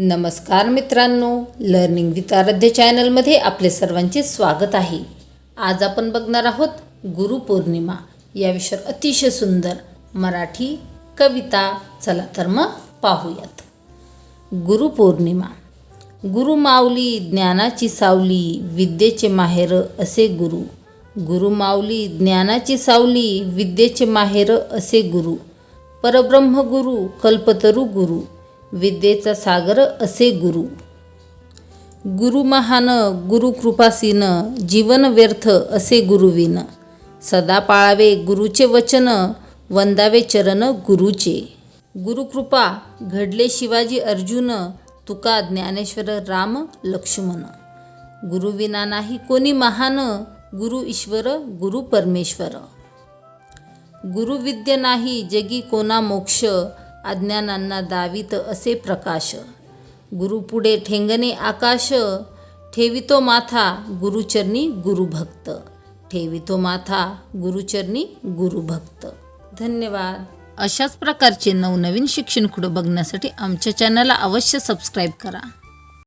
नमस्कार मित्रांनो learning with आराध्य चॅनलमध्ये आपले सर्वांचे स्वागत आहे. आज आपण बघणार आहोत गुरुपौर्णिमा या विषयावर अतिशय सुंदर मराठी कविता. चला तर मग पाहूयात. गुरुपौर्णिमा गुरुमाऊली ज्ञानाची सावली विद्येचे माहेर असे गुरु. गुरुमाऊली ज्ञानाची सावली विद्येचे माहेर असे गुरु. परब्रह्म गुरु कल्पतरू गुरु. विद्येचा सागर असे गुरु. गुरु महान गुरु कृपासीन जीवन व्यर्थ असे गुरुविन. सदा पाळावे गुरुचे वचन वंदावे चरण गुरुचे. गुरुकृपा घडले शिवाजी अर्जुन तुका ज्ञानेश्वर राम लक्ष्मण. गुरुविना नाही कोणी महान गुरु ईश्वर गुरु परमेश्वर. गुरुविद्य नाही जगी कोणा मोक्ष अज्ञानांना दावित असे प्रकाश. गुरुपुढे ठेंगणे आकाश ठेवितो माथा गुरुचरणी गुरुभक्त. ठेवितो माथा गुरुचरणी गुरुभक्त. धन्यवाद. अशाच प्रकारचे नवनवीन शिक्षण खुडं बघण्यासाठी आमच्या चॅनलला अवश्य सबस्क्राईब करा.